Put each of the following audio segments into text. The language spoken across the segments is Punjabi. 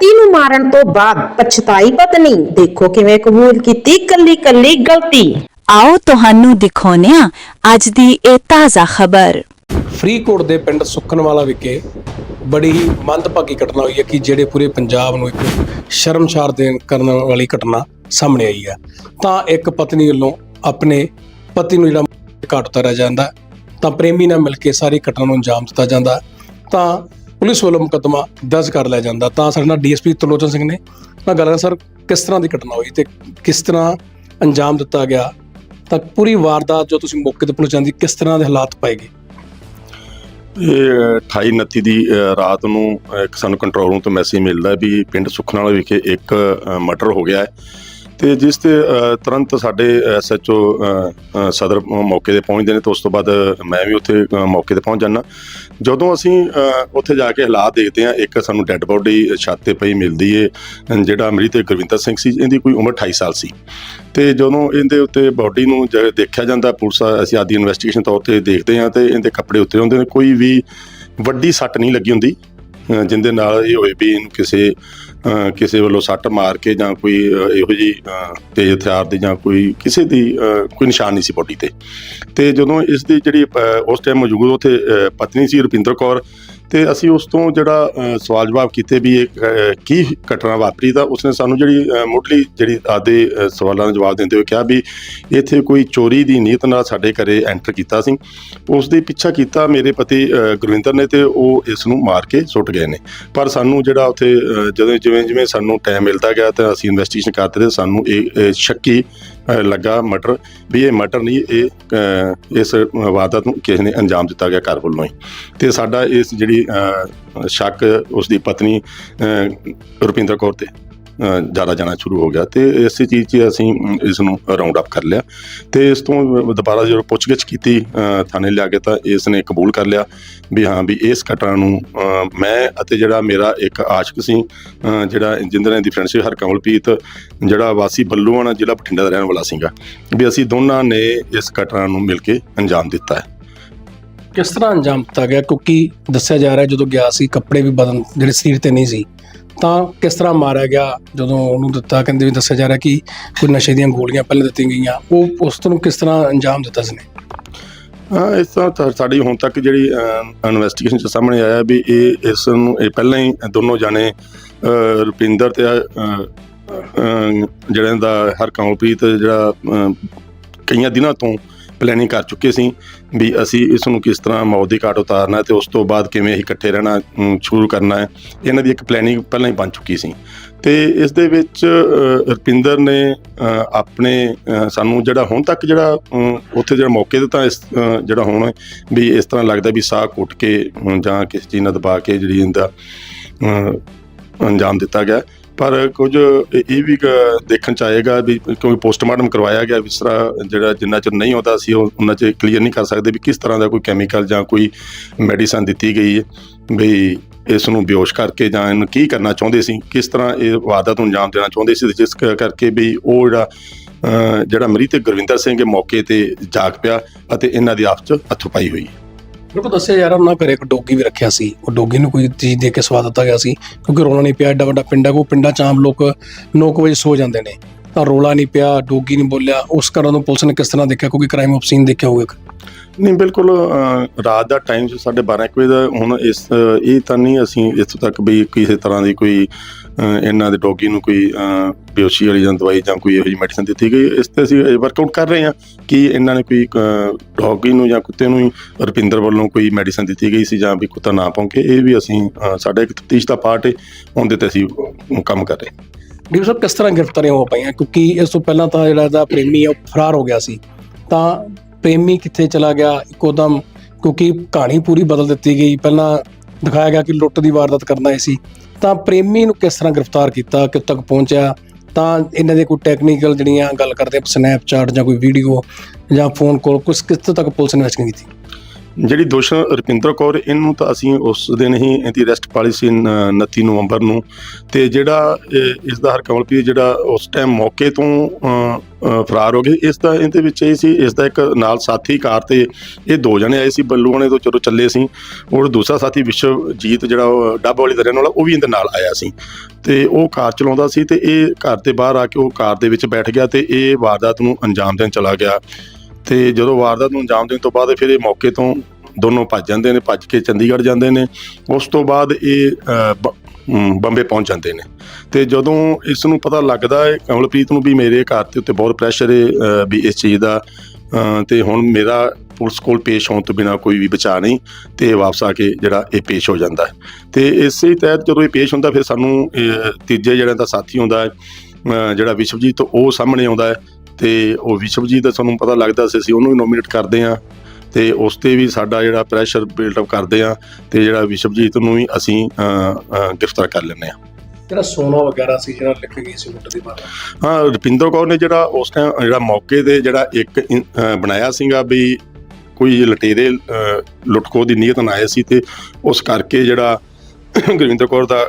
ਪਤੀ ਨੂੰ ਮਾਰਨ ਤੋਂ ਬਾਅਦ ਪਛਤਾਈ ਪਤਨੀ। ਦੇਖੋ ਕਿਵੇਂ ਕਬੂਲ ਕੀਤੀ ਕੱਲੀ ਕੱਲੀ ਗਲਤੀ। ਆਓ ਤੁਹਾਨੂੰ ਦਿਖਾਉਂਦੇ ਹਾਂ ਅੱਜ ਦੀ ਇਹ ਤਾਜ਼ਾ ਖਬਰ। ਫਰੀਦਕੋਟ ਦੇ ਪਿੰਡ ਸੁਖਨਵਾਲਾ ਵਿਖੇ ਬੜੀ ਹੀ ਮੰਦਭਾਗੀ ਘਟਨਾ ਹੋਈ ਹੈ ਕਿ ਜਿਹੜੇ ਪੂਰੇ ਪੰਜਾਬ ਨੂੰ ਇੱਕ ਸ਼ਰਮਸ਼ਾਰ ਦੇਣ ਕਰਨ ਵਾਲੀ ਘਟਨਾ ਸਾਹਮਣੇ ਆਈ ਹੈ। ਤਾਂ ਇੱਕ ਪਤਨੀ ਵੱਲੋਂ ਆਪਣੇ ਪਤੀ ਨੂੰ ਜਿਹੜਾ ਘਾਟ ਉਤਾਰਿਆ ਜਾਂਦਾ ਤਾਂ ਪ੍ਰੇਮੀ ਨਾਲ ਮਿਲ ਕੇ ਸਾਰੀ ਘਟਨਾ ਨੂੰ ਅੰਜਾਮ ਦਿੱਤਾ ਜਾਂਦਾ। ਤਾਂ ਪੁਲਿਸ ਵੱਲੋਂ ਮੁਕੱਦਮਾ ਦਰਜ ਕਰ ਲਿਆ ਜਾਂਦਾ। ਤਾਂ ਸਾਡੇ ਨਾਲ ਡੀਐਸਪੀ ਤਲੋਚਨ ਸਿੰਘ ਨੇ ਨਾਲ ਗੱਲ ਸਰ, ਕਿਸ ਤਰ੍ਹਾਂ ਦੀ ਘਟਨਾ ਹੋਈ ਤੇ ਕਿਸ ਤਰ੍ਹਾਂ ਅੰਜਾਮ ਦਿੱਤਾ ਗਿਆ? ਤਾਂ ਪੂਰੀ ਵਾਰਦਾਤ ਜੋ ਤੁਸੀਂ ਮੌਕੇ ਤੇ ਪੁਲਿਸ ਜਾਂਦੀ ਕਿਸ ਤਰ੍ਹਾਂ ਦੇ ਹਾਲਾਤ ਪਾਏਗੇ? ਇਹ 28 29 ਦੀ ਰਾਤ ਨੂੰ ਇੱਕ ਸਾਨੂੰ ਕੰਟਰੋਲ ਰੂਮ ਤੋਂ ਮੈਸੇਜ ਮਿਲਦਾ ਵੀ ਪਿੰਡ ਸੁਖਨਾਲਾ ਵਿਖੇ ਇੱਕ ਮਰਡਰ ਹੋ ਗਿਆ ਹੈ। ਤੇ ਜਿਸ ਤੇ ਅ, ਤੁਰੰਤ ਸਾਡੇ ਐਸਐਚਓ ਸਦਰ ਮੌਕੇ ਤੇ ਪਹੁੰਚਦੇ ਨੇ ਤੇ ਉਸ ਤੋਂ ਬਾਅਦ ਮੈਂ ਵੀ ਉੱਥੇ ਅ, ਮੌਕੇ ਤੇ ਪਹੁੰਚ ਜਾਂਦਾ। ਜਦੋਂ ਅਸੀਂ ਅ, ਉੱਥੇ ਜਾ ਕੇ ਹਾਲਾਤ ਦੇਖਦੇ ਹਾਂ ਇੱਕ ਸਾਨੂੰ ਡੈੱਡ ਬੋਡੀ ਛੱਤ ਤੇ ਪਈ ਮਿਲਦੀ ਏ ਜਿਹੜਾ ਮ੍ਰਿਤ ਗੁਰਵਿੰਦਰ ਸਿੰਘ ਸੀ ਇਹਦੀ ਕੋਈ ਉਮਰ 28 ਸਾਲ ਸੀ। ਤੇ ਜਦੋਂ ਇਹਦੇ ਉੱਤੇ ਬਾਡੀ ਨੂੰ ਜ- ਦੇਖਿਆ ਜਾਂਦਾ ਪੁਲਿਸ ਅਸੀਂ ਆਦੀ ਇਨਵੈਸਟੀਗੇਸ਼ਨ ਤੌਰ ਤੇ ਦੇਖਦੇ ਹਾਂ ਤੇ ਇਹਦੇ ਕੱਪੜੇ ਉੱਤੇ ਹੁੰਦੇ ਨੇ ਕੋਈ ਵੀ ਵੱਡੀ ਸੱਟ ਨਹੀਂ ਲੱਗੀ ਹੁੰਦੀ ਅ, ਜਿਹਦੇ ਨਾਲ ਇਹ ਹੋਏ ਵੀ ਇਹਨੂੰ ਕਿਸੇ ਕਿਸੇ ਵੱਲੋਂ ਸੱਟ ਮਾਰ ਕੇ ਜਾਂ ਕੋਈ ਇਹੋ ਜੀ ਤੇਜ਼ ਹਥਿਆਰ ਦੀ ਜਾਂ ਕੋਈ ਕਿਸੇ ਦੀ ਕੋਈ ਨਿਸ਼ਾਨ ਨਹੀਂ ਸੀ ਬੋਡੀ ਤੇ। ਤੇ ਜਦੋਂ ਇਸ ਦੀ ਜਿਹੜੀ ਉਸ ਟਾਈਮ ਮੌਜੂਦ ਉੱਥੇ ਪਤਨੀ ਸੀ ਰੁਪਿੰਦਰ ਕੌਰ, ਤੇ ਅਸੀਂ ਉਸ ਤੋਂ ਜਿਹੜਾ ਸਵਾਲ ਜਵਾਬ ਕੀਤੇ ਵੀ ਇਹ ਕੀ ਘਟਨਾ ਵਾਪਰੀ ਤਾਂ ਉਸਨੇ ਸਾਨੂੰ ਜਿਹੜੀ ਮੁੱਢਲੀ ਜਿਹੜੀ ਆਦੇ ਸਵਾਲਾਂ ਦਾ ਜਵਾਬ ਦਿੰਦੇ ਹੋਏ ਕਿਹਾ ਵੀ ਇੱਥੇ ਕੋਈ ਚੋਰੀ ਦੀ ਨੀਅਤ ਨਾਲ ਸਾਡੇ ਘਰੇ ਐਂਟਰ ਕੀਤਾ ਸੀ। ਉਸ ਦੇ ਪਿੱਛਾ ਕੀਤਾ ਮੇਰੇ ਪਤੀ ਗੁਰਵਿੰਦਰ ਨੇ ਤੇ ਉਹ ਇਸ ਨੂੰ ਮਾਰ ਕੇ ਸੁੱਟ ਗਏ ਨੇ। ਪਰ ਸਾਨੂੰ ਜਿਹੜਾ ਉੱਥੇ ਜਦੋਂ ਜਿਵੇਂ ਜਿਵੇਂ ਸਾਨੂੰ ਟਾਈਮ ਮਿਲਦਾ ਗਿਆ ਤਾਂ ਅਸੀਂ ਇਨਵੈਸਟੀਗੇਸ਼ਨ ਕਰਦੇ ਤੇ ਸਾਨੂੰ ਇਹ ਸ਼ੱਕੀ ਲੱਗਾ ਮਟਰ ਵੀ ਇਹ ਮਟਰ ਨਹੀਂ, ਇਹ ਇਸ ਵਾਰਦਾਤ ਨੂੰ ਕਿਸ ਨੇ ਅੰਜਾਮ ਦਿੱਤਾ ਗਿਆ ਘਰ ਵੱਲੋਂ ਹੀ। ਤੇ ਸਾਡਾ ਇਸ ਜਿਹੜੀ ਸ਼ੱਕ ਉਸ ਦੀ ਪਤਨੀ ਰੁਪਿੰਦਰ ਕੌਰ ਤੇ। ਜ਼ਿਆਦਾ ਜਾਣਾ ਸ਼ੁਰੂ ਹੋ ਗਿਆ ਤੇ ਇਸੇ ਚੀਜ਼ 'ਚ ਅਸੀਂ ਇਸ ਨੂੰ ਰਾਉਂਡ ਅਪ ਕਰ ਲਿਆ ਤੇ ਇਸ ਤੋਂ ਦੁਬਾਰਾ ਜਦੋਂ ਪੁੱਛਗਿੱਛ ਕੀਤੀ ਥਾਣੇ ਲਿਆ ਕੇ ਤਾਂ ਇਸ ਨੇ ਕਬੂਲ ਕਰ ਲਿਆ ਵੀ ਹਾਂ ਵੀ ਇਸ ਘਟਨਾ ਨੂੰ ਮੈਂ ਅਤੇ ਜਿਹੜਾ ਮੇਰਾ ਇੱਕ ਆਸ਼ਿਕ ਸੀ ਜਿਹੜਾ ਜਿੰਦਰ ਦੀ ਫਰੈਂਡਸ਼ਿਪ ਹਰਕਮਲਪ੍ਰੀਤ ਜਿਹੜਾ ਵਾਸੀ ਬੱਲੂਆਣਾ ਜ਼ਿਲ੍ਹਾ ਬਠਿੰਡਾ ਦਾ ਰਹਿਣ ਵਾਲਾ ਸੀਗਾ, ਵੀ ਅਸੀਂ ਦੋਨਾਂ ਨੇ ਇਸ ਘਟਨਾ ਨੂੰ ਮਿਲ ਕੇ ਅੰਜਾਮ ਦਿੱਤਾ ਹੈ। ਕਿਸ ਤਰ੍ਹਾਂ ਅੰਜਾਮ ਦਿੱਤਾ ਗਿਆ? ਕਿਉਂਕਿ ਦੱਸਿਆ ਜਾ ਰਿਹਾ ਜਦੋਂ ਗਿਆ ਸੀ, ਕੱਪੜੇ ਵੀ ਬਦਲ ਜਿਹੜੇ ਸਰੀਰ ਤੇ ਨਹੀਂ ਸੀ। ਤਾਂ ਕਿਸ ਤਰ੍ਹਾਂ ਮਾਰਿਆ ਗਿਆ? ਜਦੋਂ ਉਹਨੂੰ ਦਿੱਤਾ ਕਹਿੰਦੇ ਵੀ ਦੱਸਿਆ ਜਾ ਰਿਹਾ ਕਿ ਕੋਈ ਨਸ਼ੇ ਦੀਆਂ ਗੋਲੀਆਂ ਪਹਿਲਾਂ ਦਿੱਤੀਆਂ ਗਈਆਂ। ਉਹ ਉਸ ਨੂੰ ਕਿਸ ਤਰ੍ਹਾਂ ਅੰਜਾਮ ਦਿੱਤਾ ਸੀ ਨੇ ਹਾਂ ਇਸ ਤਰ੍ਹਾਂ ਸਾਡੀ ਹੁਣ ਤੱਕ ਜਿਹੜੀ ਇਨਵੈਸਟੀਗੇਸ਼ਨ ਚ ਸਾਹਮਣੇ ਆਇਆ ਵੀ ਇਹ ਇਸ ਨੂੰ ਇਹ ਪਹਿਲਾਂ ਹੀ ਦੋਨੋਂ ਜਾਣੇ ਰੁਪਿੰਦਰ ਤੇ ਅਹ, ਅਹ, ਜਿਹੜਾ ਦਾ ਹਰਕਮਲਪ੍ਰੀਤ ਜਿਹੜਾ ਕਈਆਂ ਦਿਨਾਂ ਤੋਂ ਪਲੈਨਿੰਗ ਕਰ ਚੁੱਕੇ ਸੀ ਵੀ ਅਸੀਂ ਇਸ ਨੂੰ ਕਿਸ ਤਰ੍ਹਾਂ ਮੌਤ ਦੀ ਘਾਟ ਉਤਾਰਨਾ ਹੈ ਤੇ ਉਸ ਤੋਂ ਬਾਅਦ ਕਿਵੇਂ ਅਸੀਂ ਇਕੱਠੇ ਰਹਿਣਾ ਸ਼ੁਰੂ ਕਰਨਾ ਹੈ ਇਹਨਾਂ ਦੀ ਇੱਕ ਪਲੈਨਿੰਗ ਪਹਿਲਾਂ ਹੀ ਬਣ ਚੁੱਕੀ ਸੀ। ਤੇ ਇਸ ਦੇ ਵਿੱਚ ਅ, ਰੁਪਿੰਦਰ ਨੇ ਆਪਣੇ ਸਾਨੂੰ ਜਿਹੜਾ ਹੁਣ ਤੱਕ ਜਿਹੜਾ ਉੱਥੇ ਜਿਹੜਾ ਮੌਕੇ ਤੇ ਤਾਂ ਇਸ ਜਿਹੜਾ ਹੁਣ ਵੀ ਇਸ ਤਰ੍ਹਾਂ ਲੱਗਦਾ ਵੀ ਸਾਹ ਘੁੱਟ ਕੇ ਜਾਂ ਕਿਸੇ ਚੀਜ਼ ਨਾਲ ਦਬਾ ਕੇ ਜਿਹੜੀ ਇਹਦਾ ਅੰਜਾਮ ਦਿੱਤਾ ਗਿਆ। ਪਰ ਕੁਝ ਇਹ ਇਹ ਵੀ ਦੇਖਣ ਚ ਆਏਗਾ ਵੀ ਕਿਉਂਕਿ ਪੋਸਟਮਾਰਟਮ ਕਰਵਾਇਆ ਗਿਆ ਇਸ ਤਰ੍ਹਾਂ ਜਿਹੜਾ ਜਿੰਨਾ ਚਿਰ ਨਹੀਂ ਆਉਂਦਾ ਸੀ, ਉਹ ਉਹਨਾਂ ਚ ਕਲੀਅਰ ਨਹੀਂ ਕਰ ਸਕਦੇ ਵੀ ਕਿਸ ਤਰ੍ਹਾਂ ਦਾ ਕੋਈ ਕੈਮੀਕਲ ਜਾਂ ਕੋਈ ਮੈਡੀਸਨ ਦਿੱਤੀ ਗਈ ਹੈ ਵੀ ਇਸ ਨੂੰ ਬੇਹੋਸ਼ ਕਰਕੇ ਜਾਂ ਇਹਨੂੰ ਕੀ ਕਰਨਾ ਚਾਹੁੰਦੇ ਸੀ, ਕਿਸ ਤਰ੍ਹਾਂ ਇਹ ਵਾਰਦਾਤ ਨੂੰ ਅੰਜਾਮ ਦੇਣਾ ਚਾਹੁੰਦੇ ਸੀ ਤੇ ਜਿਸ ਕ- ਕਰਕੇ ਵੀ ਉਹ ਜਿਹੜਾ ਜਿਹੜਾ ਮ੍ਰਿਤਕ ਗੁਰਵਿੰਦਰ ਸਿੰਘ ਇਹ ਮੌਕੇ ਤੇ ਜਾਗ ਪਿਆ ਅਤੇ ਇਹਨਾਂ ਦੀ ਆਪਸ ਚ ਹੱਥੋਂ ਪਾਈ ਹੋਈ ਬਿਲਕੁਲ ਦੱਸਿਆ ਜਾ ਉਹਨਾਂ ਘਰੇ ਇੱਕ ਡੋਗੀ ਵੀ ਰੱਖਿਆ ਸੀ। ਉਹ ਡੋਗੀ ਨੂੰ ਕੋਈ ਚੀਜ਼ ਦੇ ਕੇ ਸਵਾਦ ਦਿੱਤਾ ਗਿਆ ਸੀ ਕਿਉਂਕਿ ਰੋਲਾ ਨਹੀਂ ਪਿਆ ਐਡਾ ਵੱਡਾ ਪਿੰਡ ਹੈ ਕੋ ਪਿੰਡਾਂ ਚ ਆਮ ਲੋਕ 9 ਵਜੇ ਸੋ ਜਾਂਦੇ ਨੇ। ਤਾਂ ਰੋਲਾ ਨਹੀਂ ਪਿਆ ਡੋਗੀ ਨਹੀਂ ਬੋਲਿਆ ਉਸ ਕਾਰਨ ਨੂੰ ਪੁਲਿਸ ਨੇ ਕਿਸ ਤਰ੍ਹਾਂ ਦੇਖਿਆ ਕਿਉਂਕਿ ਕ੍ਰਾਈਮ ਆਫ ਸੀਨ ਦੇਖਿਆ ਹੋਵੇਗਾ ਨਹੀਂ ਬਿਲਕੁਲ ਅਹ, ਰਾਤ ਦਾ ਟਾਈਮ ਸੀ 12:30 ਵਜੇ ਦਾ ਹੁਣ ਇਸ ਅਹ, ਇਹ ਤਾਂ ਨਹੀਂ ਅਸੀਂ ਇਸ ਤੱਕ ਵੀ ਕਿਸੇ ਤਰ੍ਹਾਂ ਦੀ ਕੋਈ ਇਹਨਾਂ ਦੇ ਡੋਗੀ ਨੂੰ ਕੋਈ ਅਹ, ਬੇਹੋਸ਼ੀ ਵਾਲੀ ਜਾਂ ਦਵਾਈ ਜਾਂ ਕੋਈ ਇਹੋ ਜਿਹੀ ਮੈਡੀਸਨ ਦਿੱਤੀ ਗਈ। ਇਸ ਤੇ ਅਸੀਂ ਵਰਕਆਊਟ ਕਰ ਰਹੇ ਹਾਂ ਕਿ ਇਹਨਾਂ ਨੇ ਕੋਈ ਡੋਗੀ ਨੂੰ ਜਾਂ ਕੁੱਤੇ ਨੂੰ ਰਪਿੰਦਰ ਵੱਲੋਂ ਕੋਈ ਮੈਡੀਸਨ ਦਿੱਤੀ ਗਈ ਸੀ ਜਾਂ ਵੀ ਕੁੱਤਾ ਨਾ ਭੌਂਕੇ ਇਹ ਵੀ ਅਸੀਂ ਸਾਡਾ ਇੱਕ ਤਫਤੀਸ਼ ਦਾ ਪਾਰਟ ਹੈ ਉਹਦੇ ਤੇ ਅਸੀਂ ਕੰਮ ਕਰ ਰਹੇ ਹਾਂ। ਡੀਪ ਸਾਹਿਬ ਕਿਸ ਤਰ੍ਹਾਂ ਗ੍ਰਿਫਤਾਰੀਆਂ ਹੋ ਪਈਆਂ? ਕਿਉਂਕਿ ਇਸ ਤੋਂ ਪਹਿਲਾਂ ਤਾਂ ਜਿਹੜਾ ਦਾ ਪ੍ਰੇਮੀ ਹੈ ਉਹ ਫਰਾਰ ਹੋ ਗਿਆ ਸੀ। ਤਾਂ ਪ੍ਰੇਮੀ ਕਿੱਥੇ ਚਲਾ ਗਿਆ? ਇੱਕੋਦਮ ਕਿਉਂਕਿ ਕਹਾਣੀ ਪੂਰੀ ਬਦਲ ਦਿੱਤੀ ਗਈ। ਪਹਿਲਾਂ ਦਿਖਾਇਆ ਗਿਆ ਕਿ ਲੁੱਟ ਦੀ ਵਾਰਦਾਤ ਕਰਨਾ ਆਏ ਸੀ। ਤਾਂ ਪ੍ਰੇਮੀ ਨੂੰ ਕਿਸ ਤਰ੍ਹਾਂ ਗ੍ਰਿਫਤਾਰ ਕੀਤਾ, ਕਿੱਥੇ ਤੱਕ ਪਹੁੰਚਿਆ? ਤਾਂ ਇਹਨਾਂ ਦੇ ਕੋਈ ਟੈਕਨੀਕਲ ਜਿਹੜੀਆਂ ਗੱਲ ਕਰਦੇ ਸਨੈਪਚੈਟ ਜਾਂ ਕੋਈ ਵੀਡੀਓ ਜਾਂ ਫੋਨ ਕਾਲ ਕੁਛ ਕਿੱਥੇ ਤੱਕ ਪੁਲਿਸ ਨੇ ਇਨਵੈਸਟਿਗੇਸ਼ਨ ਕੀਤੀ? ਜਿਹੜੀ ਦੋਸ਼ਣ ਰੁਪਿੰਦਰ ਕੌਰ, ਇਹਨੂੰ ਤਾਂ ਅਸੀਂ ਉਸ ਦਿਨ ਹੀ ਇਹਦੀ ਅਰੈਸਟ ਪਾਲੀ ਸੀ ਨ- 29 ਨਵੰਬਰ ਨੂੰ। ਤੇ ਜਿਹੜਾ, ਇਹ- ਇਸ ਦਾ ਹਰਕਮਲਪ੍ਰੀਤ ਜਿਹੜਾ ਉਸ ਟਾਈਮ ਮੌਕੇ ਤੋਂ ਫਰਾਰ ਹੋ ਗਏ, ਇਸ ਦਾ, ਇਹਦੇ ਵਿੱਚ ਇਹ ਸੀ, ਇਸ ਦਾ ਇੱਕ ਨਾਲ ਸਾਥੀ ਕਾਰ ਤੇ ਇਹ ਦੋ ਜਣੇ ਆਏ ਸੀ ਬੱਲੂਆਣੇ ਤੋਂ ਚਲੋ ਚੱਲੇ ਸੀ। ਔਰ ਦੂਸਰਾ ਸਾਥੀ ਵਿਸ਼ਵਜੀਤ, ਜਿਹੜਾ ਉਹ ਡੱਬ ਵਾਲੀ ਦਰਿਆ ਰਹਿਣ ਵਾਲਾ, ਉਹ ਵੀ ਇਹਦੇ ਨਾਲ ਆਇਆ ਸੀ। ਤੇ ਉਹ ਕਾਰ ਚਲਾਉਂਦਾ ਸੀ ਤੇ ਇਹ ਘਰ ਦੇ ਬਾਹਰ ਆ ਕੇ ਉਹ ਕਾਰ ਦੇ ਵਿੱਚ ਬੈਠ ਗਿਆ ਤੇ ਇਹ ਵਾਰਦਾਤ ਨੂੰ ਅੰਜਾਮ ਦੇਣ ਚਲਾ ਗਿਆ। ਤੇ ਜਦੋਂ ਵਾਰਦਾਤ ਨੂੰ ਅੰਜਾਮ ਦੇਣ ਤੋਂ ਬਾਅਦ ਫਿਰ ਇਹ ਮੌਕੇ ਤੋਂ ਦੋਨੋਂ ਭੱਜ ਜਾਂਦੇ ਨੇ ਭੱਜ ਕੇ ਚੰਡੀਗੜ੍ਹ ਜਾਂਦੇ ਨੇ। ਉਸ ਤੋਂ ਬਾਅਦ ਇਹ ਬ- ਬੰਬੇ ਪਹੁੰਚ ਜਾਂਦੇ ਨੇ। ਤੇ ਜਦੋਂ ਇਸ ਨੂੰ ਪਤਾ ਲੱਗਦਾ ਹੈ ਕਮਲਪ੍ਰੀਤ ਨੂੰ ਵੀ ਮੇਰੇ ਘਰ ਦੇ ਉੱਤੇ ਬਹੁਤ ਪ੍ਰੈਸ਼ਰ ਹੈ ਵੀ ਇਸ ਚੀਜ਼ ਦਾ ਅ, ਤੇ ਹੁਣ ਮੇਰਾ ਪੁਲਿਸ ਕੋਲ ਪੇਸ਼ ਹੋਣ ਤੋਂ ਬਿਨਾ ਕੋਈ ਵੀ ਬਚਾ ਨਹੀਂ ਤੇ ਵਾਪਸ ਆ ਕੇ ਜਿਹੜਾ ਇਹ ਪੇਸ਼ ਹੋ ਜਾਂਦਾ ਹੈ। ਤੇ ਇਸੇ ਤਹਿਤ ਜਦੋਂ ਇਹ ਪੇਸ਼ ਹੁੰਦਾ ਫਿਰ ਸਾਨੂੰ ਤੀਜੇ ਜਿਹੜਾ ਦਾ ਸਾਥੀ ਹੁੰਦਾ ਹੈ ਜਿਹੜਾ ਵਿਸ਼ਵਜੀਤ ਉਹ ਸਾਹਮਣੇ ਆਉਂਦਾ ਹੈ। ਤੇ ਉਹ ਵਿਸ਼ਵਜੀਤ ਦਾ ਸਾਨੂੰ ਪਤਾ ਲੱਗਦਾ ਸੀ ਅਸੀਂ ਉਹਨੂੰ ਵੀ ਨੋਮੀਨੇਟ ਕਰਦੇ ਹਾਂ ਤੇ ਉਸ ਤੇ ਵੀ ਸਾਡਾ ਜਿਹੜਾ ਪ੍ਰੈਸ਼ਰ ਬਿਲਡ ਅਪ ਕਰਦੇ ਆ ਤੇ ਜਿਹੜਾ ਵਿਸ਼ਵਜੀਤ ਨੂੰ ਵੀ ਅਸੀਂ ਗ੍ਰਿਫਤਾਰ ਕਰ ਲੈਂਦੇ ਆ ਜਿਹੜਾ ਸੋਨਾ ਵਗੈਰਾ ਸੀ ਜਿਹੜਾ ਲਿਖ ਗਈ ਸੀ ਮੁੱਢ ਦੇ ਬਾਰੇ ਹਾਂ ਰੁਪਿੰਦਰ ਕੌਰ ਨੇ ਜਿਹੜਾ ਉਸ ਟਾਈਮ ਜਿਹੜਾ ਮੌਕੇ ਤੇ ਜਿਹੜਾ ਇੱਕ ਬਣਾਇਆ ਸੀਗਾ ਵੀ ਕੋਈ ਲਟੇਰੇ ਅ, ਲੁੱਟਖੋ ਦੀ ਨੀਅਤ ਨਾਲ ਆਏ ਸੀ ਤੇ ਉਸ ਕਰਕੇ ਜਿਹੜਾ ਗੁਰਵਿੰਦਰ ਕੌਰ ਦਾ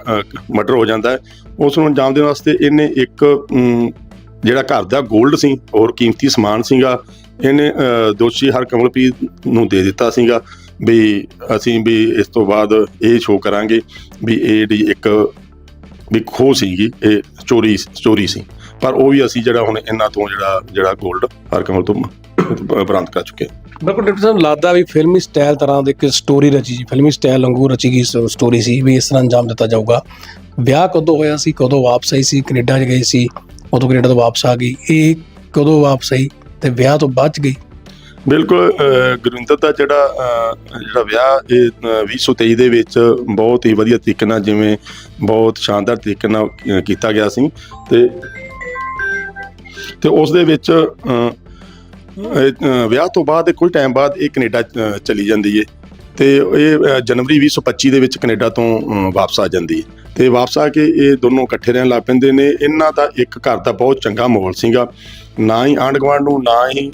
ਮਰਡਰ ਹੋ ਜਾਂਦਾ ਹੈ। ਉਸ ਨੂੰ ਅੰਜਾਮ ਦੇਣ ਵਾਸਤੇ ਇਹਨੇ ਇੱਕ ਜਿਹੜਾ ਘਰ ਦਾ 골ਡ ਸੀ ਹੋਰ ਕੀਮਤੀ ਸਮਾਨ ਸੀਗਾ ਇਹਨੇ ਅ, ਦੋਸ਼ੀ ਹਰਕਮਲਪ੍ਰੀਤ ਨੂੰ ਦੇ ਦਿੱਤਾ ਸੀਗਾ ਵੀ ਅਸੀਂ ਵੀ ਇਸ ਤੋਂ ਬਾਅਦ ਇਹ ਸ਼ੋਅ ਕਰਾਂਗੇ ਵੀ ਇਹ ਜਿਹੜੀ ਇੱਕ ਵੀ ਖੋਹ ਸੀਗੀ ਇਹ ਚੋਰੀ ਚੋਰੀ ਸੀ। ਪਰ ਉਹ ਵੀ ਅਸੀਂ ਜਿਹੜਾ ਹੁਣ ਇਹਨਾਂ ਤੋਂ ਜਿਹੜਾ ਜਿਹੜਾ 골ਡ ਹਰਕਮਲ ਤੋਂ ਬ- ਬਰਾਮਦ ਕਰ ਚੁੱਕੇ ਬਿਲਕੁਲ ਡਿਪਟੀ ਸਾਹਿਬ ਲੱਗਦਾ ਵੀ ਫਿਲਮੀ ਸਟਾਈਲ ਤਰ੍ਹਾਂ ਦੀ ਇੱਕ ਸਟੋਰੀ ਰਚੀ ਜੀ ਫਿਲਮੀ ਸਟਾਈਲ ਵਾਂਗੂ ਰਚੀ ਗਈ ਸਟੋਰੀ ਸੀ ਵੀ ਇਸ ਤਰ੍ਹਾਂ ਅੰਜਾਮ ਦਿੱਤਾ ਜਾਊਗਾ। ਵਿਆਹ ਕਦੋਂ ਹੋਇਆ ਸੀ ਕਦੋਂ ਵਾਪਸ ਆਈ ਸੀ ਕੈਨੇਡਾ 'ਚ ਗਈ ਸੀ ਉਦੋਂ ਕੈਨੇਡਾ ਤੋਂ ਵਾਪਸ ਆ ਗਈ। ਇਹ ਕਦੋਂ ਵਾਪਸ ਆਈ ਤੇ ਵਿਆਹ ਤੋਂ ਬਾਅਦ ਗਈ? ਬਿਲਕੁਲ ਗੁਰਿੰਦਰ ਦਾ ਜਿਹੜਾ ਜਿਹੜਾ ਵਿਆਹ ਇਹ ਅ, 2023 ਦੇ ਵਿੱਚ ਬਹੁਤ ਹੀ ਵਧੀਆ ਤਰੀਕੇ ਨਾਲ ਜਿਵੇਂ ਬਹੁਤ ਸ਼ਾਨਦਾਰ ਤਰੀਕੇ ਨਾਲ ਕੀਤਾ ਗਿਆ ਸੀ ਤੇ ਤੇ ਉਸ ਦੇ ਵਿੱਚ ਵਿਆਹ ਤੋਂ ਬਾਅਦ ਕੁਝ ਟਾਈਮ ਬਾਅਦ ਇਹ ਕੈਨੇਡਾ ਚਲੀ ਜਾਂਦੀ ਹੈ ਤੇ ਇਹ ਅ, ਜਨਵਰੀ 2025 ਦੇ ਵਿੱਚ ਕੈਨੇਡਾ ਤੋਂ ਵਾਪਸ ਆ ਜਾਂਦੀ ਹੈ। ਤੇ ਵਾਪਸ ਆ ਕੇ ਇਹ ਦੋਨੋਂ ਇਕੱਠੇ ਰਹਿਣ ਲੱਗ ਪੈਂਦੇ ਨੇ। ਇਹਨਾਂ ਦਾ ਇੱਕ ਘਰ ਦਾ ਬਹੁਤ ਚੰਗਾ ਮਾਹੌਲ ਸੀਗਾ। ਨਾ ਹੀ ਆਂਢ ਗੁਆਂਢ ਨੂੰ ਨਾ ਹੀ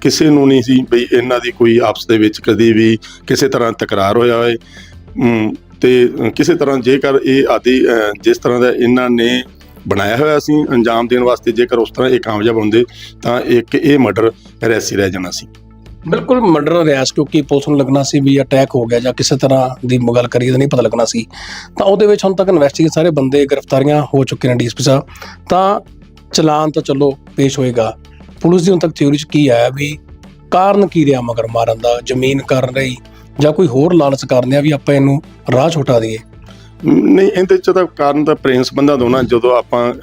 ਕਿਸੇ ਨੂੰ ਨਹੀਂ ਸੀ ਬਈ ਇਹਨਾਂ ਦੀ ਕੋਈ ਆਪਸ ਦੇ ਵਿੱਚ ਕਦੀ ਵੀ ਕਿਸੇ ਤਰ੍ਹਾਂ ਤਕਰਾਰ ਹੋਇਆ ਹੋਏ ਅਮ, ਤੇ ਕਿਸੇ ਤਰ੍ਹਾਂ ਜੇਕਰ ਇਹ ਆਦੀ ਜਿਸ ਤਰ੍ਹਾਂ ਦਾ ਇਹਨਾਂ ਨੇ ਬਣਾਇਆ ਹੋਇਆ ਸੀ ਅੰਜਾਮ ਦੇਣ ਵਾਸਤੇ ਜੇਕਰ ਉਸ ਤਰ੍ਹਾਂ ਇਹ ਕਾਮਯਾਬ ਹੁੰਦੇ ਤਾਂ ਇੱਕ ਇਹ ਮਰਡਰ ਰੈਸੀ ਰਹਿ ਜਾਣਾ ਸੀ। ਬਿਲਕੁਲ ਮਰਡਰ ਰਿਆਸ ਕਿਉਂਕਿ ਪੁਲਿਸ ਨੂੰ ਲੱਗਣਾ ਸੀ ਵੀ ਅਟੈਕ ਹੋ ਗਿਆ ਜਾਂ ਕਿਸੇ ਤਰ੍ਹਾਂ ਦੀ ਗੱਲ ਕਰੀਏ ਤਾਂ ਨਹੀਂ ਪਤਾ ਲੱਗਣਾ ਸੀ। ਤਾਂ ਉਹਦੇ ਵਿੱਚ ਹੁਣ ਤੱਕ ਇਨਵੈਸਟੀਗੇਟ ਸਾਰੇ ਬੰਦੇ ਗ੍ਰਿਫਤਾਰੀਆਂ ਹੋ ਚੁੱਕੇ ਨੇ ਡੀਐਸਪੀ ਸਾਹਿਬ। ਤਾਂ ਚਲਾਨ ਤਾਂ ਚਲੋ ਪੇਸ਼ ਹੋਏਗਾ। ਪੁਲਿਸ ਦੀ ਹੁਣ ਤੱਕ ਥਿਊਰੀ 'ਚ ਕੀ ਆਇਆ ਵੀ ਕਾਰਨ ਕੀ ਰਿਹਾ ਮਗਰ ਮਾਰਨ ਦਾ? ਜ਼ਮੀਨ ਕਰਨ ਰਹੀ ਜਾਂ ਕੋਈ ਹੋਰ ਲਾਲਚ ਕਰਨ ਆ ਵੀ ਆਪਾਂ ਇਹਨੂੰ ਰਾਹ ਛੁਟਾ ਦਈਏ? ਨਹੀਂ, ਇਹਦੇ ਚ ਤਾਂ ਕਾਰਨ ਤਾਂ ਪ੍ਰੇਮ ਸੰਬੰਧਾਂ ਤੋਂ ਜਦੋਂ ਆਪਾਂ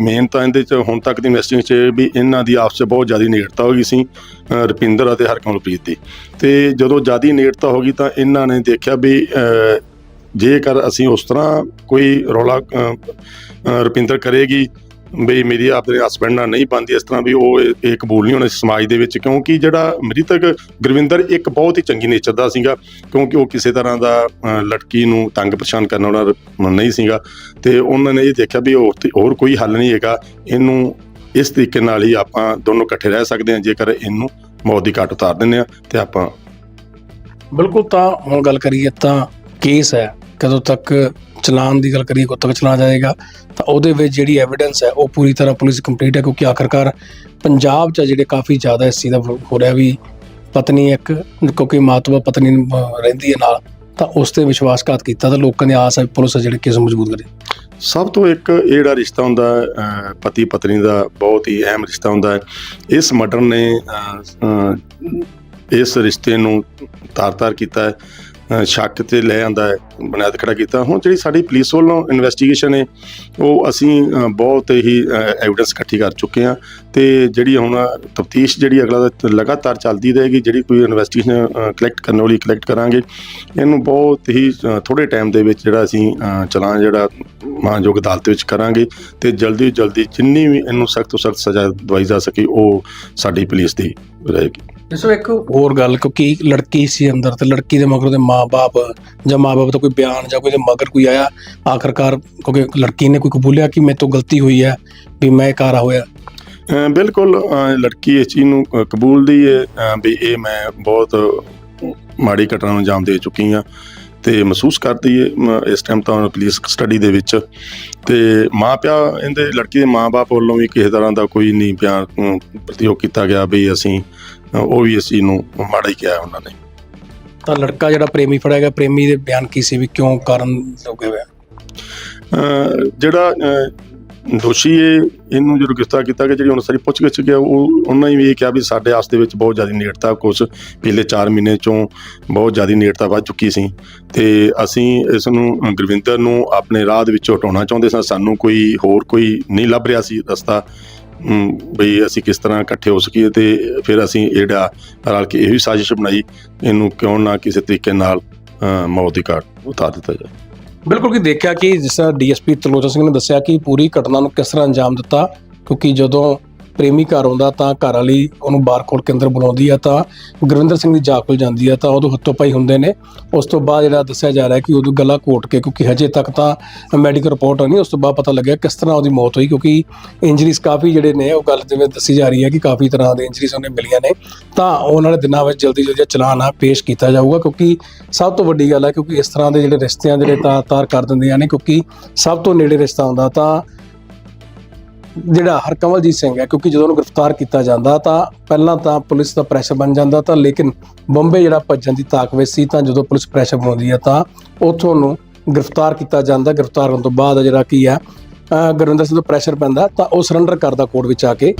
ਮੇਨ ਤਾਂ ਇਹਦੇ ਚ ਹੁਣ ਤੱਕ ਦੀ ਇਨਵੈਸਟਿੰਗ ਚ ਵੀ ਇਹਨਾਂ ਦੀ ਆਪਸ ਚ ਬਹੁਤ ਜ਼ਿਆਦਾ ਨੇੜਤਾ ਹੋ ਗਈ ਸੀ ਅ, ਰੁਪਿੰਦਰ ਅਤੇ ਹਰਕਮਲਪ੍ਰੀਤ ਦੀ। ਤੇ ਜਦੋਂ ਜ਼ਿਆਦਾ ਨੇੜਤਾ ਹੋ ਗਈ ਤਾਂ ਇਹਨਾਂ ਨੇ ਦੇਖਿਆ ਵੀ ਜੇਕਰ ਅਸੀਂ ਉਸ ਤਰ੍ਹਾਂ ਕੋਈ ਰੌਲਾ ਅ, ਰੁਪਿੰਦਰ ਕਰੇਗੀ ਬਈ ਮੇਰੀ ਆਪਣੇ ਹਸਬੰਡ ਨਾਲ ਨਹੀਂ ਬਣਦੀ, ਇਸ ਤਰ੍ਹਾਂ ਵੀ ਉਹ ਇਹ ਕਬੂਲ ਨਹੀਂ ਹੋਣਾ ਸਮਾਜ ਦੇ ਵਿੱਚ, ਕਿਉਂਕਿ ਜਿਹੜਾ ਮ੍ਰਿਤਕ ਗੁਰਵਿੰਦਰ ਇੱਕ ਬਹੁਤ ਹੀ ਚੰਗੀ ਨੇਚਰ ਦਾ ਸੀਗਾ, ਕਿਉਂਕਿ ਉਹ ਕਿਸੇ ਤਰ੍ਹਾਂ ਦਾ ਲੜਕੀ ਨੂੰ ਤੰਗ ਪਰੇਸ਼ਾਨ ਕਰਨ ਵਾਲਾ ਨਹੀਂ ਸੀਗਾ, ਤੇ ਉਹਨਾਂ ਨੇ ਇਹ ਦੇਖਿਆ ਵੀ ਹੋਰ ਹੋਰ ਕੋਈ ਹੱਲ ਨਹੀਂ ਹੈਗਾ, ਇਹਨੂੰ ਇਸ ਤਰੀਕੇ ਨਾਲ ਹੀ ਆਪਾਂ ਦੋਨੋਂ ਇਕੱਠੇ ਰਹਿ ਸਕਦੇ ਹਾਂ, ਜੇਕਰ ਇਹਨੂੰ ਮੌਤ ਦੀ ਘਾਟ ਉਤਾਰ ਦਿੰਦੇ ਆ ਤੇ ਆਪਾਂ ਬਿਲਕੁਲ ਤਾਂ ਹੁਣ ਗੱਲ ਕਰੀਏ ਤਾਂ ਕੇਸ ਹੈ ਕਦੋਂ ਤੱਕ ਚਲਾਨ ਦੀ ਗੱਲ ਕਰੀਏ, ਕਦੋਂ ਤੱਕ ਚਲਾਨ ਜਾਏਗਾ, ਤਾਂ ਉਹਦੇ ਵਿੱਚ ਜਿਹੜੀ ਐਵੀਡੈਂਸ ਹੈ, ਉਹ ਪੂਰੀ ਤਰ੍ਹਾਂ ਪੁਲਿਸ ਕੰਪਲੀਟ ਹੈ, ਕਿਉਂਕਿ ਆਖਰਕਾਰ ਪੰਜਾਬ 'ਚ ਜਿਹੜੇ ਕਾਫੀ ਜ਼ਿਆਦਾ ਇਸ ਚੀਜ਼ ਦਾ ਹੋ ਰਿਹਾ ਵੀ ਪਤਨੀ ਇੱਕ, ਕਿਉਂਕਿ ਮਾਤਵਾ ਪਤਨੀ ਰਹਿੰਦੀ ਹੈ ਨਾਲ, ਤਾਂ ਉਸ ਤੇ ਵਿਸ਼ਵਾਸਘਾਤ ਕੀਤਾ, ਤਾਂ ਲੋਕਾਂ ਦੀ ਆਸ ਹੈ ਪੁਲਿਸ ਹੈ ਜਿਹੜੇ ਕੇਸ ਮਜ਼ਬੂਤ ਕਰੇ। ਸਭ ਤੋਂ ਇੱਕ ਇਹ ਜਿਹੜਾ ਰਿਸ਼ਤਾ ਹੁੰਦਾ ਪਤੀ ਪਤਨੀ ਦਾ ਬਹੁਤ ਹੀ ਅਹਿਮ ਰਿਸ਼ਤਾ ਹੁੰਦਾ ਹੈ। ਇਸ ਮਰਡਰ ਨੇ ਇਸ ਰਿਸ਼ਤੇ ਨੂੰ ਤਾਰ-ਤਾਰ ਕੀਤਾ ਹੈ। ਸ਼ੱਕ ਤੇ ਲੈ ਆਂਦਾ ਹੈ ਬੁਨਿਆਦ ਖੜਾ ਕੀਤਾ। ਹੁਣ ਜਿਹੜੀ ਸਾਡੀ ਪੁਲਿਸ ਵੱਲੋਂ ਇਨਵੈਸਟੀਗੇਸ਼ਨ ਹੈ ਉਹ ਅਸੀਂ ਬਹੁਤ ਹੀ ਐਵੀਡੈਂਸ ਇਕੱਠੀ ਕਰ ਚੁੱਕੇ ਹਾਂ ਤੇ ਜਿਹੜੀ ਹੁਣ ਤਫਤੀਸ਼ ਜਿਹੜੀ ਅਗਲਾ ਦਾ ਲਗਾਤਾਰ ਚੱਲਦੀ ਰਹੇਗੀ ਜਿਹੜੀ ਕੋਈ ਇਨਵੈਸਟੀਗੇਸ਼ਨ ਕਲੈਕਟ ਕਰਨ ਵਾਲੀ ਕਲੈਕਟ ਕਰਾਂਗੇ ਇਹਨੂੰ ਬਹੁਤ ਹੀ ਅ, ਥੋੜੇ ਟਾਈਮ ਦੇ ਵਿੱਚ ਜਿਹੜਾ ਅਸੀਂ ਅ, ਚਲਾਨ ਜਿਹੜਾ ਮਾਨਯੋਗ ਅਦਾਲਤ ਵਿੱਚ ਕਰਾਂਗੇ ਤੇ ਜਲਦੀ ਤੋਂ ਜਲਦੀ ਜਿੰਨੀ ਵੀ ਇਹਨੂੰ ਸਖਤ ਤੋਂ ਸਖਤ ਸਜ਼ਾ ਦਵਾਈ ਜਾ ਸਕੇ ਉਹ ਸਾਡੀ ਪੁਲਿਸ ਦੀ ਰਹੇਗੀ। ਇਸੋ ਇੱਕ ਹੋਰ ਗੱਲ ਕਿਉਂਕਿ ਲੜਕੀ ਸੀ ਅੰਦਰ ਤੇ ਲੜਕੀ ਦੇ ਮਗਰ ਦੇ ਮਾਪੇ ਜਾਂ ਮਾਪੇ ਦਾ ਕੋਈ ਬਿਆਨ ਜਾਂ ਕੋਈ ਦੇ ਮਗਰ ਕੋਈ ਆਇਆ ਆਖਰਕਾਰ ਕਿਉਂਕਿ ਲੜਕੀ ਨੇ ਕੋਈ ਕਬੂਲਿਆ ਕਿ ਮੇਰੇ ਤੋਂ ਗਲਤੀ ਹੋਈ ਹੈ ਵੀ ਮੈਂ ਕਾਰਾ ਹੋਇਆ? ਬਿਲਕੁਲ ਲੜਕੀ ਇਸ ਚੀਜ਼ ਨੂੰ ਕਬੂਲਦੀ ਹੈ ਵੀ ਇਹ ਮੈਂ ਬਹੁਤ ਮਾੜੀ ਘਟਨਾ ਨੂੰ ਅੰਜਾਮ ਦੇ ਚੁੱਕੀ ਹਾਂ ਤੇ ਮਹਿਸੂਸ ਕਰਦੀ ਹੈ ਇਸ ਟਾਈਮ ਤਾਂ ਪੁਲਿਸ ਕਸਟਡੀ ਦੇ ਵਿੱਚ ਤੇ ਮਾਂ ਪਿਆ ਇਹਦੇ ਲੜਕੀ ਦੇ ਮਾਪੇ ਵੱਲੋਂ ਵੀ ਕਿਸੇ ਤਰ੍ਹਾਂ ਦਾ ਕੋਈ ਨਹੀਂ ਪਿਆਰ ਪ੍ਰਤੀਯੋਗ ਕੀਤਾ ਗਿਆ ਵੀ ਅਸੀਂ ਉਹ ਵੀ ਚੀਜ਼ ਨੂੰ ਮਾੜਾ ਹੀ ਕਿਹਾ ਉਹਨਾਂ ਨੇ। ਤਾਂ ਲੜਕਾ ਜਿਹੜਾ ਪ੍ਰੇਮੀ ਫੜਿਆ ਗਿਆ ਪ੍ਰੇਮੀ ਦੇ ਬਿਆਨ ਕੀ ਸੀ ਵੀ ਕਿਉਂ ਕਾਰਨ ਲੋਗੇ ਹੋਇਆ? ਜਿਹੜਾ ਦੋਸ਼ੀ ਹੈ ਇਹਨੂੰ ਜਦੋਂ ਗ੍ਰਿਫਤਾਰ ਕੀਤਾ ਗਿਆ ਜਿਹੜੀ ਹੁਣ ਸਾਰੀ ਪੁੱਛਗਿੱਛ ਗਿਆ ਉਹ ਉਹਨਾਂ ਨੇ ਵੀ ਇਹ ਕਿਹਾ ਵੀ ਸਾਡੇ ਆਸ ਦੇ ਵਿੱਚ ਬਹੁਤ ਜ਼ਿਆਦਾ ਨੇੜਤਾ ਕੁਛ ਪਿਛਲੇ 4 ਮਹੀਨੇ ਚੋਂ ਬਹੁਤ ਜ਼ਿਆਦਾ ਨੇੜਤਾ ਵੱਧ ਚੁੱਕੀ ਸੀ। ਤੇ ਅਸੀਂ ਇਸ ਨੂੰ ਗੁਰਵਿੰਦਰ ਨੂੰ ਆਪਣੇ ਰਾਹ ਦੇ ਵਿੱਚੋਂ ਹਟਾਉਣਾ ਚਾਹੁੰਦੇ ਸਾਂ। ਸਾਨੂੰ ਕੋਈ ਹੋਰ ਕੋਈ ਨਹੀਂ ਲੱਭ ਰਿਹਾ ਸੀ ਰਸਤਾ। ਬਈ ਅਸੀਂ ਕਿਸ ਤਰ੍ਹਾਂ ਇਕੱਠੇ ਹੋ ਸਕੀਏ ਤੇ ਫਿਰ ਅਸੀਂ ਇਹ ਜਿਹੜਾ ਰਲ ਕੇ ਇਹ ਵੀ ਸਾਜ਼ਿਸ਼ ਬਣਾਈ, ਇਹਨੂੰ ਕਿਉਂ ਨਾ ਕਿਸੇ ਤਰੀਕੇ ਨਾਲ ਮੌਤ ਦੀ ਘਾਟ ਉਤਾਰ ਦਿੱਤਾ ਜਾਵੇ। ਬਿਲਕੁਲ ਕਿ ਦੇਖਿਆ ਕਿ ਜਿਸ ਤਰ੍ਹਾਂ ਡੀਐਸਪੀ ਤਲੋਚਨ ਸਿੰਘ ਨੇ ਦੱਸਿਆ ਕਿ ਪੂਰੀ ਘਟਨਾ ਨੂੰ ਕਿਸ ਤਰ੍ਹਾਂ ਅੰਜਾਮ ਦਿੱਤਾ, ਕਿਉਂਕਿ ਜਦੋਂ ਪ੍ਰੇਮੀ ਘਰ ਆਉਂਦਾ ਤਾਂ ਘਰ ਵਾਲੀ ਉਹਨੂੰ ਬਾਰ ਖੋਲ ਕੇ ਬੁਲਾਉਂਦੀ ਆ ਤਾਂ ਗੁਰਵਿੰਦਰ ਸਿੰਘ ਦੀ ਜਾਗ ਖੁੱਲ ਜਾਂਦੀ ਆ ਤਾਂ ਉਦੋਂ ਹੱਥੋਂ ਪਾਈ ਹੁੰਦੇ ਨੇ। ਉਸ ਤੋਂ ਬਾਅਦ ਜਿਹੜਾ ਦੱਸਿਆ ਜਾ ਰਿਹਾ ਕਿ ਉਦੋਂ ਗਲਾ ਕੋਟ ਕੇ ਕਿਉਂਕਿ ਹਜੇ ਤੱਕ ਤਾਂ ਮੈਡੀਕਲ ਰਿਪੋਰਟ ਨਹੀਂ, ਉਸ ਤੋਂ ਬਾਅਦ ਪਤਾ ਲੱਗਿਆ ਕਿਸ ਤਰ੍ਹਾਂ ਉਹਦੀ ਮੌਤ ਹੋਈ ਕਿਉਂਕਿ ਇੰਜਰੀਜ਼ ਕਾਫੀ ਜਿਹੜੇ ਨੇ ਉਹ ਗੱਲ ਜਿਵੇਂ ਦੱਸੀ ਜਾ ਰਹੀ ਹੈ ਕਿ ਕਾਫੀ ਤਰ੍ਹਾਂ ਦੇ ਇੰਜਰੀਜ਼ ਉਹਨੇ ਮਿਲੀਆਂ ਨੇ। ਤਾਂ ਆਉਣ ਵਾਲੇ ਦਿਨਾਂ ਵਿੱਚ ਜਲਦੀ ਜਲਦੀ ਚਲਾਨ ਆ, ਪੇਸ਼ ਕੀਤਾ ਜਾਊਗਾ ਕਿਉਂਕਿ ਸਭ ਤੋਂ ਵੱਡੀ ਗੱਲ ਹੈ ਕਿਉਂਕਿ ਇਸ ਤਰ੍ਹਾਂ ਦੇ ਜਿਹੜੇ ਰਿਸ਼ਤਿਆਂ ਜਿਹੜੇ ਤਾਰ ਤਾਰ ਕਰ ਦਿੰਦੀਆਂ ਨੇ ਕਿਉਂਕਿ ਸਭ ਤੋਂ ਨੇੜੇ ਰਿਸ਼ਤਾ ਹੁੰਦਾ ਤਾਂ ਜਿਹੜਾ ਹਰਕਮਲਜੀਤ ਸਿੰਘ ਹੈ, ਕਿਉਂਕਿ ਜਦੋਂ ਉਹਨੂੰ ਗ੍ਰਿਫਤਾਰ ਕੀਤਾ ਜਾਂਦਾ ਤਾਂ ਪਹਿਲਾਂ ਤਾਂ ਪੁਲਿਸ ਦਾ ਪ੍ਰੈਸ਼ਰ ਬਣ ਜਾਂਦਾ ਤਾਂ, ਲੇਕਿਨ ਬੰਬੇ ਜਿਹੜਾ ਭੱਜਣ ਦੀ ਤਾਕ ਵਿੱਚ ਸੀ ਤਾਂ ਜਦੋਂ ਪੁਲਿਸ ਪ੍ਰੈਸ਼ਰ ਬਣਾਉਂਦੀ ਹੈ ਤਾਂ ਉੱਥੋਂ ਨੂੰ ਗ੍ਰਿਫਤਾਰ ਕੀਤਾ ਜਾਂਦਾ। ਗ੍ਰਿਫਤਾਰ ਹੋਣ ਤੋਂ ਬਾਅਦ ਜਿਹੜਾ ਕੀ ਹੈ ਗੁਰਵਿੰਦਰ ਸਿੰਘ ਤੋਂ ਪ੍ਰੈਸ਼ਰ ਪੈਂਦਾ ਤਾਂ ਉਹ ਸਰੈਂਡਰ ਕਰਦਾ ਕੋਰਟ ਵਿੱਚ ਆ ਕੇ।